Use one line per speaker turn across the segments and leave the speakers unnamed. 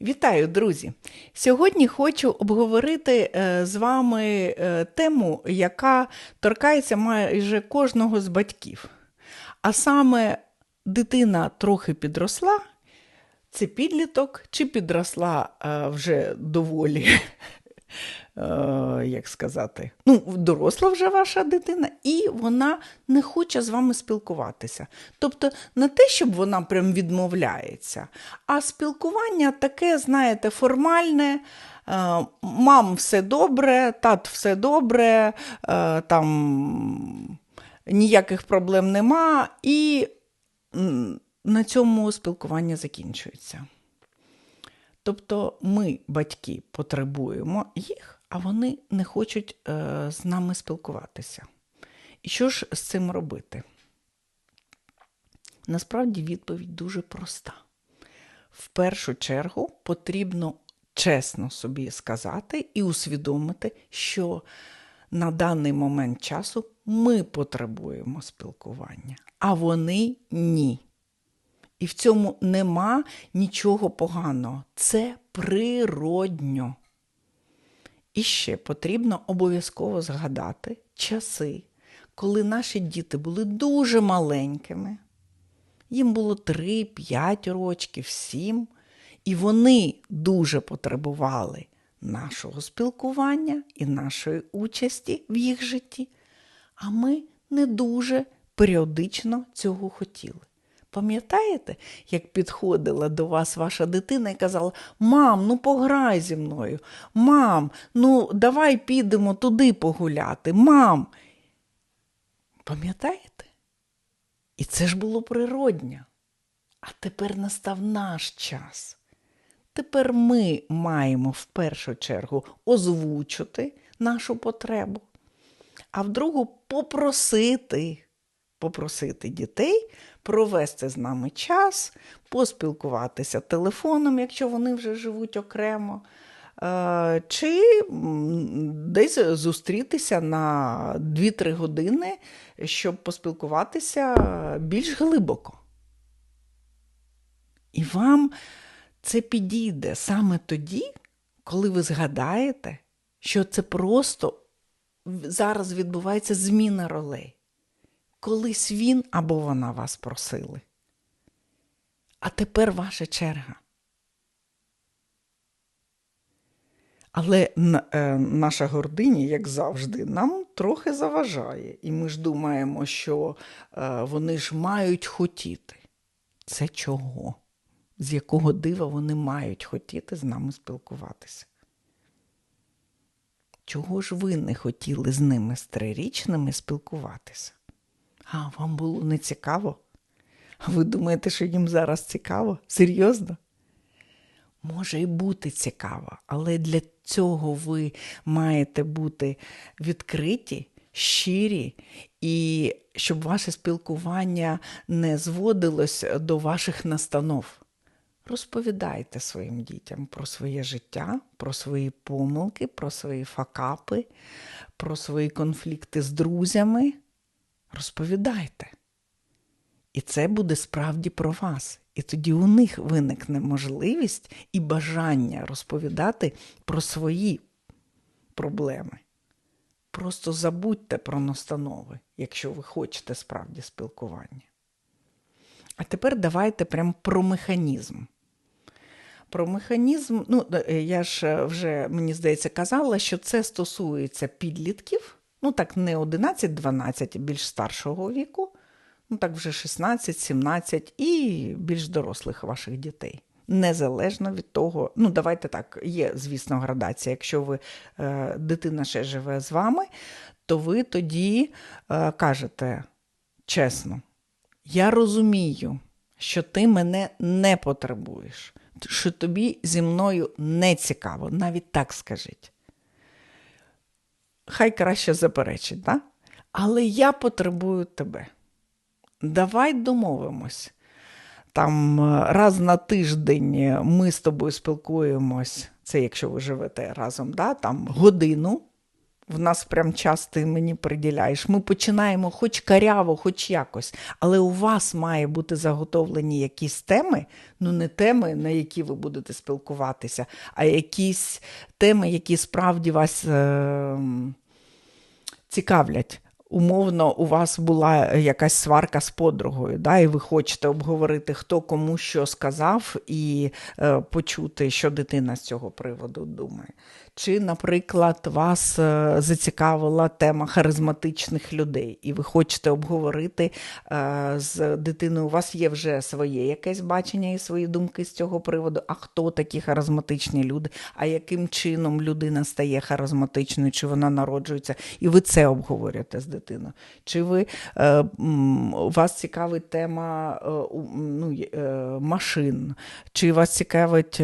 Вітаю, друзі! Сьогодні хочу обговорити е, з вами е, тему, яка торкається майже кожного з батьків. А саме дитина трохи підросла, це підліток, чи підросла е, вже доволі, як сказати, ну, доросла вже ваша дитина, і вона не хоче з вами спілкуватися. Тобто не те, щоб вона прям відмовляється, а спілкування таке, знаєте, формальне. Мам, все добре, тат все добре, там ніяких проблем нема, і на цьому спілкування закінчується. Тобто ми, батьки, потребуємо їх, а вони не хочуть е, з нами спілкуватися. І що ж з цим робити? Насправді відповідь дуже проста. В першу чергу потрібно чесно собі сказати і усвідомити, що на даний момент часу ми потребуємо спілкування, а вони ні. І в цьому нема нічого поганого. Це природньо. І ще потрібно обов'язково згадати часи, коли наші діти були дуже маленькими. Їм було 3-5 років, 7, і вони дуже потребували нашого спілкування і нашої участі в їх житті. А ми не дуже періодично цього хотіли. Пам'ятаєте, як підходила до вас ваша дитина і казала: Мам, ну пограй зі мною, мам, ну давай підемо туди погуляти, мам. Пам'ятаєте? І це ж було природньо. А тепер настав наш час. Тепер ми маємо в першу чергу озвучити нашу потребу, а в другу попросити, попросити дітей провести з нами час, поспілкуватися телефоном, якщо вони вже живуть окремо. Е, чи десь зустрітися на 2-3 години, щоб поспілкуватися більш глибоко. І вам це підійде саме тоді, коли ви згадаєте, що це просто зараз відбувається зміна ролей. Колись він або вона вас просили. А тепер ваша черга. Але е, наша гординя, як завжди, нам трохи заважає. І ми ж думаємо, що е, вони ж мають хотіти. Це чого? З якого дива вони мають хотіти з нами спілкуватися? Чого ж ви не хотіли з ними з трирічними спілкуватися? А вам було не цікаво? А ви думаєте, що їм зараз цікаво? Серйозно? Може і бути цікаво, але для цього ви маєте бути відкриті, щирі, і щоб ваше спілкування не зводилось до ваших настанов. Розповідайте своїм дітям про своє життя, про свої помилки, про свої факапи, про свої конфлікти з друзями. Розповідайте. І це буде справді про вас. І тоді у них виникне можливість і бажання розповідати про свої проблеми. Просто забудьте про настанови, якщо ви хочете справді спілкування. А тепер давайте прям про механізм. Про механізм, ну, е, я ж вже, мені здається, казала, що це стосується підлітків ну так не 11-12, більш старшого віку, ну так вже 16-17 і більш дорослих ваших дітей. Незалежно від того, ну давайте так, є, звісно, градація. Якщо ви е, дитина ще живе з вами, то ви тоді е, кажете чесно, я розумію, що ти мене не потребуєш, що тобі зі мною не цікаво, навіть так скажіть хай краще заперечить, да? але я потребую тебе. Давай домовимось. Там е, раз на тиждень ми з тобою спілкуємось, це якщо ви живете разом, да? там годину в нас прям час ти мені приділяєш. Ми починаємо хоч каряво, хоч якось, але у вас має бути заготовлені якісь теми, ну не теми, на які ви будете спілкуватися, а якісь теми, які справді вас е- цікавлять умовно, у вас була якась сварка з подругою, да, і ви хочете обговорити, хто кому що сказав, і е, почути, що дитина з цього приводу думає. Чи, наприклад, вас е, зацікавила тема харизматичних людей, і ви хочете обговорити е, з дитиною, у вас є вже своє якесь бачення і свої думки з цього приводу, а хто такі харизматичні люди, а яким чином людина стає харизматичною, чи вона народжується, і ви це обговорюєте з дитиною. Чи ви, е, вас цікавить тема ну, машин, чи вас цікавить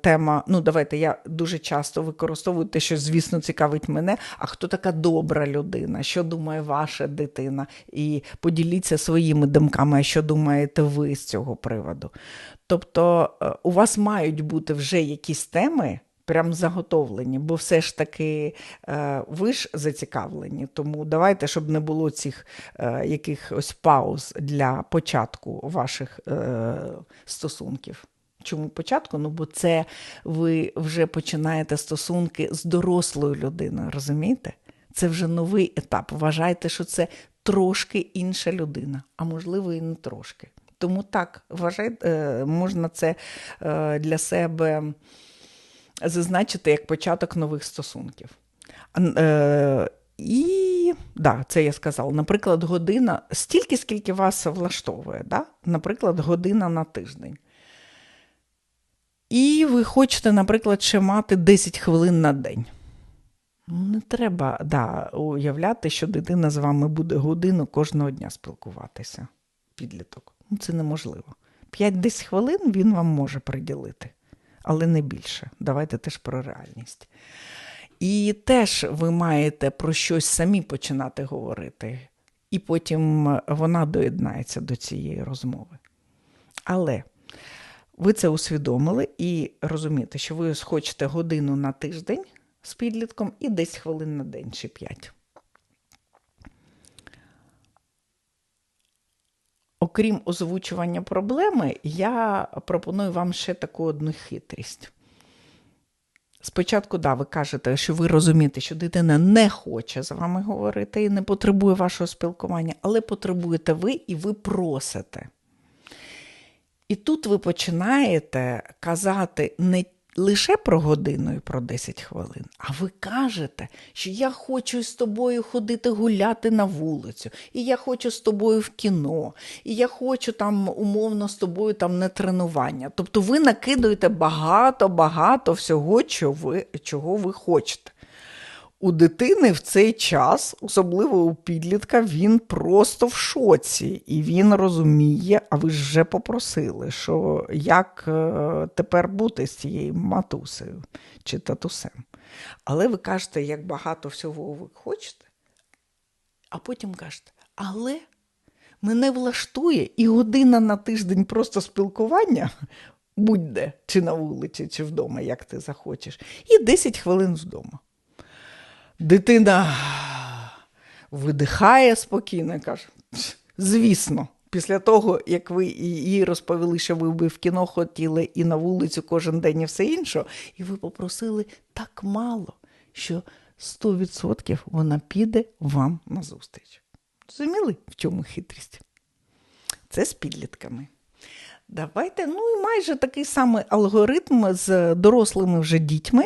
тема, ну давайте я дуже часто використовую те, що, звісно, цікавить мене. А хто така добра людина? Що думає ваша дитина? І поділіться своїми думками, що думаєте ви з цього приводу. Тобто е, у вас мають бути вже якісь теми. Прям заготовлені, бо все ж таки е, ви ж зацікавлені. Тому давайте, щоб не було цих е, якихось пауз для початку ваших е, стосунків. Чому початку? Ну, бо це ви вже починаєте стосунки з дорослою людиною, розумієте? Це вже новий етап. Вважайте, що це трошки інша людина, а можливо, і не трошки. Тому так, вважайте, можна це для себе зазначити як початок нових стосунків. Е, і да, це я сказала. Наприклад, година стільки, скільки вас влаштовує, да? наприклад, година на тиждень. І ви хочете, наприклад, ще мати 10 хвилин на день. Не треба да, уявляти, що дитина з вами буде годину кожного дня спілкуватися. Підліток. Ну, Це неможливо. 5-10 хвилин він вам може приділити, але не більше. Давайте теж про реальність. І теж ви маєте про щось самі починати говорити, і потім вона доєднається до цієї розмови. Але ви це усвідомили і розумієте, що ви хочете годину на тиждень з підлітком і 10 хвилин на день чи 5. Окрім озвучування проблеми, я пропоную вам ще таку одну хитрість. Спочатку, да, ви кажете, що ви розумієте, що дитина не хоче з вами говорити і не потребує вашого спілкування, але потребуєте ви і ви просите. І тут ви починаєте казати не лише про годину і про 10 хвилин, а ви кажете, що я хочу з тобою ходити гуляти на вулицю, і я хочу з тобою в кіно, і я хочу там умовно з тобою там на тренування. Тобто ви накидуєте багато-багато всього, чого ви, чого ви хочете. У дитини в цей час, особливо у підлітка, він просто в шоці, і він розуміє, а ви ж вже попросили, що як е, тепер бути з цією матусею чи татусем. Але ви кажете, як багато всього ви хочете, а потім кажете, але мене влаштує і година на тиждень просто спілкування. Будь-де, чи на вулиці, чи вдома, як ти захочеш, і 10 хвилин вдома. Дитина видихає спокійно каже: звісно, після того, як ви їй розповіли, що ви би в кіно хотіли і на вулицю кожен день і все інше, і ви попросили так мало, що 100% вона піде вам на зустріч. Зрозуміли, в чому хитрість? Це з підлітками. Давайте, ну і майже такий самий алгоритм з дорослими вже дітьми,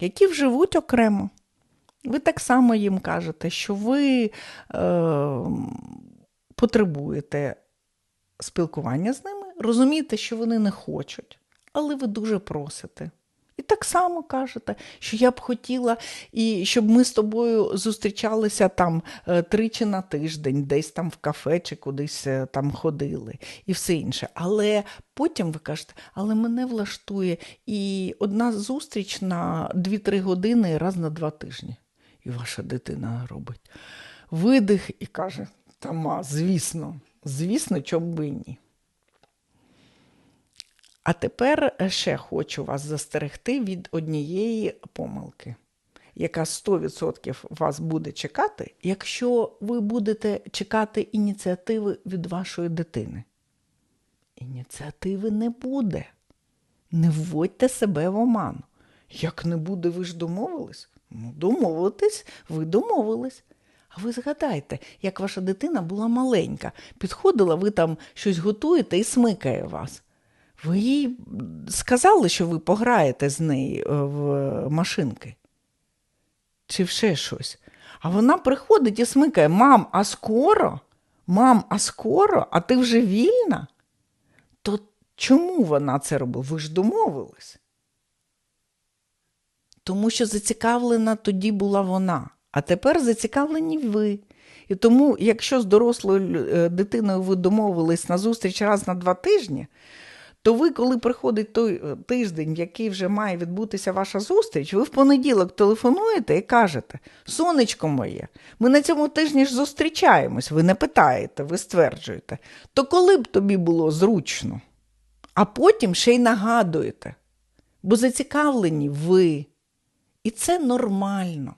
які живуть окремо. Ви так само їм кажете, що ви е, потребуєте спілкування з ними, розумієте, що вони не хочуть, але ви дуже просите. І так само кажете, що я б хотіла, і щоб ми з тобою зустрічалися там е, тричі на тиждень, десь там в кафе чи кудись е, там ходили, і все інше. Але потім ви кажете, але мене влаштує і одна зустріч на 2-3 години раз на два тижні і ваша дитина робить видих і каже: Тама, звісно, звісно, чому би ні. А тепер ще хочу вас застерегти від однієї помилки. яка 100% вас буде чекати, якщо ви будете чекати ініціативи від вашої дитини. Ініціативи не буде. Не вводьте себе в оману. Як не буде, ви ж домовились? Ну, домовитись, ви домовились. А ви згадайте, як ваша дитина була маленька, підходила, ви там щось готуєте і смикає вас. Ви їй сказали, що ви пограєте з нею е, в машинки? Чи ще щось? А вона приходить і смикає: Мам, а скоро? Мам, а скоро? А ти вже вільна? То чому вона це робила? Ви ж домовились? Тому що зацікавлена тоді була вона, а тепер зацікавлені ви. І тому, якщо з дорослою е, дитиною ви домовились на зустріч раз на два тижні, то ви, коли приходить той е, тиждень, в який вже має відбутися ваша зустріч, ви в понеділок телефонуєте і кажете: Сонечко моє, ми на цьому тижні ж зустрічаємось, ви не питаєте, ви стверджуєте, то коли б тобі було зручно? А потім ще й нагадуєте, бо зацікавлені ви. І це нормально.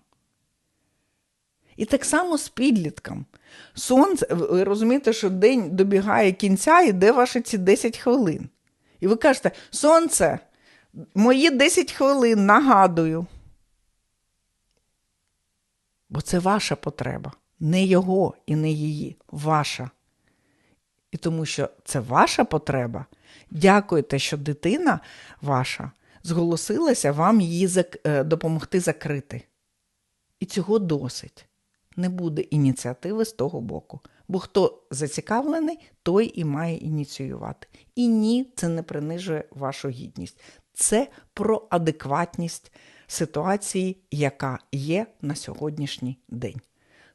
І так само з підлітком. Сонце, ви розумієте, що день добігає кінця і де ваші ці 10 хвилин. І ви кажете, сонце, мої 10 хвилин нагадую. Бо це ваша потреба, не його і не її, ваша. І тому що це ваша потреба, дякуйте, що дитина ваша зголосилася вам її е, допомогти закрити. І цього досить. Не буде ініціативи з того боку. Бо хто зацікавлений, той і має ініціювати. І ні, це не принижує вашу гідність. Це про адекватність ситуації, яка є на сьогоднішній день.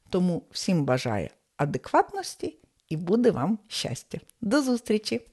Тому всім бажаю адекватності і буде вам щастя. До зустрічі!